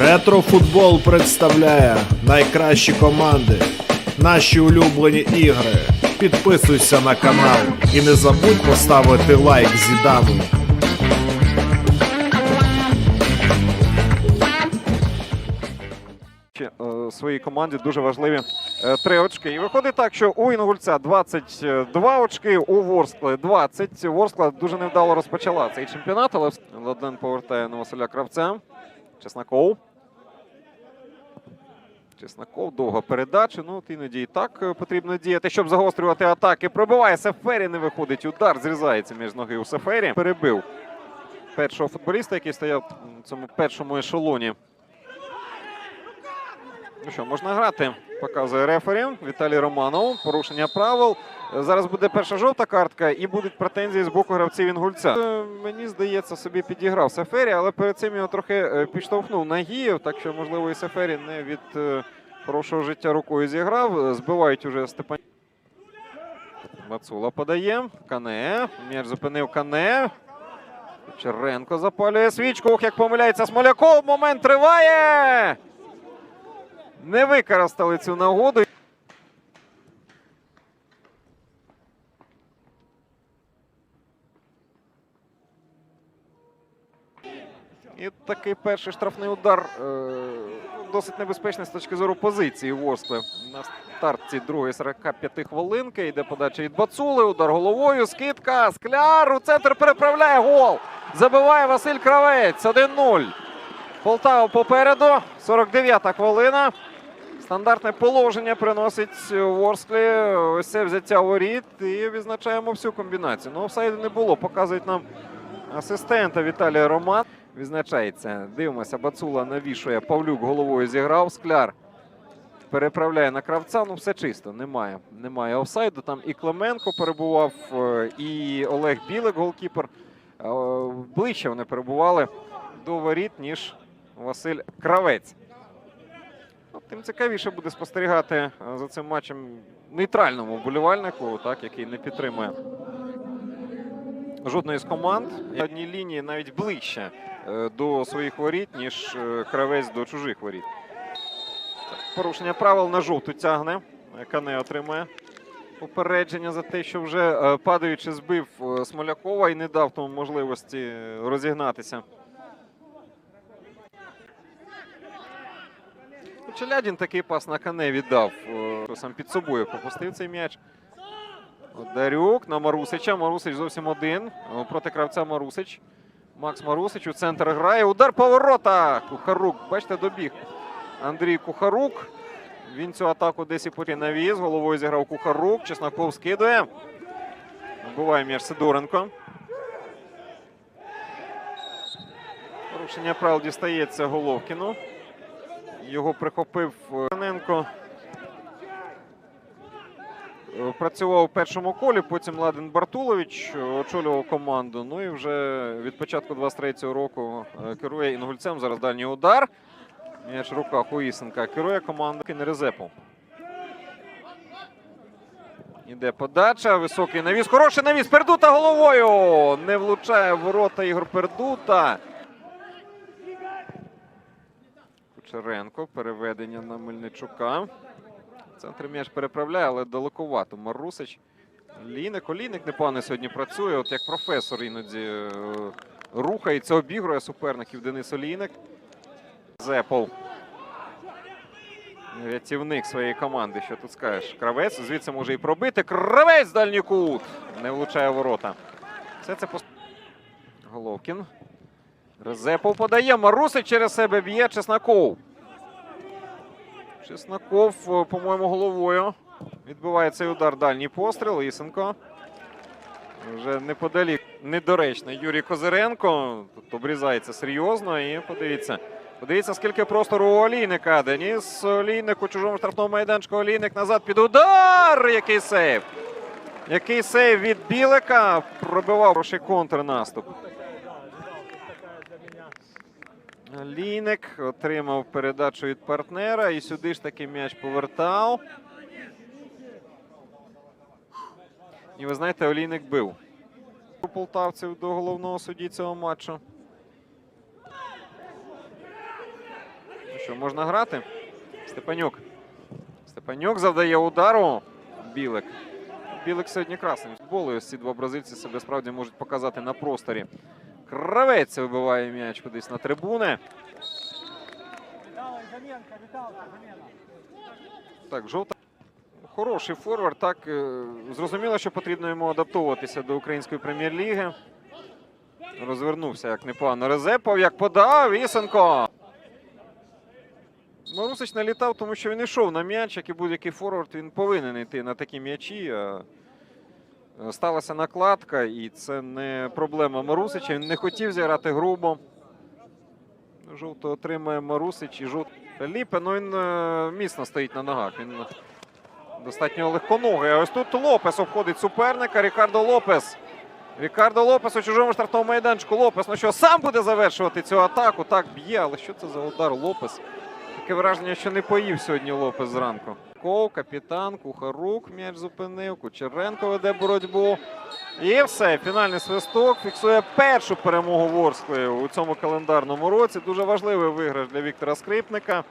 Ретрофутбол представляє найкращі команди, наші улюблені ігри. Підписуйся на канал і не забудь поставити лайк Зідану. Е, своїй команді дуже важливі е, три очки. І виходить так, що у Інгульця 22 очки, у Ворскли 20. Ворскла дуже невдало розпочала цей чемпіонат, але Ладлен повертає на Василя Кравця. Чесноков. Чесноков, довга передача. Ну, от іноді і так е, потрібно діяти, щоб загострювати атаки. Пробиває Сефері, не виходить. Удар зрізається між ноги у Сефері. Перебив першого футболіста, який стояв в цьому першому ешелоні. Ну що, можна грати, показує рефері Віталій Романов. Порушення правил. Зараз буде перша жовта картка і будуть претензії з боку гравців Інгульця. Е, Мені здається, собі підіграв Сефері, але перед цим його трохи е, підштовхнув Нагієв, так що, можливо, і Сефері не від хорошого життя рукою зіграв. Е, Збивають уже Степан. Мацула подає. Кане. М'яч зупинив Кане. Черенко запалює свічку. Ох, як помиляється Смоляков. Момент триває. Не використали цю нагоду. І такий перший штрафний удар е, досить небезпечний з точки зору позиції Ворскли. На старті другої 45 хвилинки йде подача від Бацули. Удар головою. Скидка. Скляр у центр переправляє гол. Забиває Василь Кравець. 1-0. Полтава попереду. 49-та хвилина. Стандартне положення приносить Ворсклі. Ось це взяття воріт. І відзначаємо всю комбінацію. Ну, офсайду не було. Показують нам асистента Віталія Роман. Відзначається. Дивимося, Бацула навішує. Павлюк головою зіграв. Скляр переправляє на кравця. Ну, все чисто. Немає. Немає офсайду. Там і Клименко перебував, е, і Олег Білик, голкіпер. Е, Ближче вони перебували до воріт, ніж Василь Кравець. Ну, Тим цікавіше буде спостерігати е, за цим матчем нейтральному вболівальнику, так, який не підтримує жодної з команд. І Одній лінії навіть ближче е, до своїх воріт, ніж е, кравець до чужих воріт. Порушення правил на жовту тягне. Кане отримує попередження за те, що вже е, падаючи збив Смолякова і не дав тому можливості розігнатися. Челядін такий пас на Кане віддав. Сам під собою пропустив цей м'яч. Дарюк на Марусича. Марусич зовсім один. Проти кравця Марусич. Макс Марусич у центр грає. Удар поворота. Кухарук. Бачите, добіг. Андрій Кухарук. Він цю атаку десь і потім навіз. Головою зіграв Кухарук. Чесноков скидує. Буває м'яч Сидоренко. Порушення правил дістається Головкіну. Його прихопив е, Каненко. Е, Працював у першому колі, потім Ладен Бартулович е, очолював команду. Ну і вже від початку 23-го року е, керує інгульцем. Зараз дальній удар. М'яч в руках у Ісенка. Керує командою Кінерезепу. Іде подача. Високий навіс. Хороший навіс. Пердута головою. Не влучає ворота Ігор Пердута. Кучеренко. Переведення на Мельничука. В центрі м'яч переправляє, але далековато. Марусич. Ліник. Олійник непогано сьогодні працює. От як професор іноді е, рухається, обігрує суперників Денис Олійник. Зепов. Рятівник своєї команди. Що тут скажеш? Кравець звідси може і пробити. Кравець дальній кут. Не влучає ворота. Все це пос... Головкін. Резепов подає. Марусич через себе б'є Чесноков. Чесноков, е, по-моєму, головою. Відбиває цей удар дальній постріл. Ісенко. Вже неподалік недоречний Юрій Козиренко. Тут обрізається серйозно. І подивіться. Подивіться, скільки простору у Олійника. Деніс Олійник у чужому штрафному майданчику. Олійник назад під удар. Який сейв. Який сейв від Білика. Пробивав хороший контрнаступ. Лійник отримав передачу від партнера і сюди ж таки м'яч повертав. І ви знаєте, Олійник бив у полтавців до головного судді цього матчу. що можна грати. Степанюк. Степанюк завдає удару. Білик. Білик сьогодні красний. Футбол, і ці два бразильці себе справді можуть показати на просторі. Кравець вибиває м'яч кудись на трибуни. Так, жовта. Хороший форвард. Так, е, зрозуміло, що потрібно йому адаптовуватися до української прем'єр-ліги. Розвернувся як непогано. Резепов, як подав. Ісенко. Марусич налітав, тому що він йшов на м'яч, як і будь-який форвард, він повинен йти на такі м'ячі. Е, Сталася накладка, і це не проблема Марусича. Він не хотів зіграти грубо. Жовто отримує Марусич і жовт. Ліпе, ну він е, міцно стоїть на ногах. Він достатньо легконогий. А ось тут Лопес обходить суперника. Рікардо Лопес. Рікардо Лопес у чужому штрафному майданчику. Лопес, ну що, сам буде завершувати цю атаку. Так б'є, але що це за удар Лопес? Таке враження, що не поїв сьогодні Лопес зранку. Ков, капітан, Кухарук м'яч зупинив. Кучеренко веде боротьбу. І все. Фінальний свисток фіксує першу перемогу Ворскли у цьому календарному році. Дуже важливий виграш для Віктора Скрипника.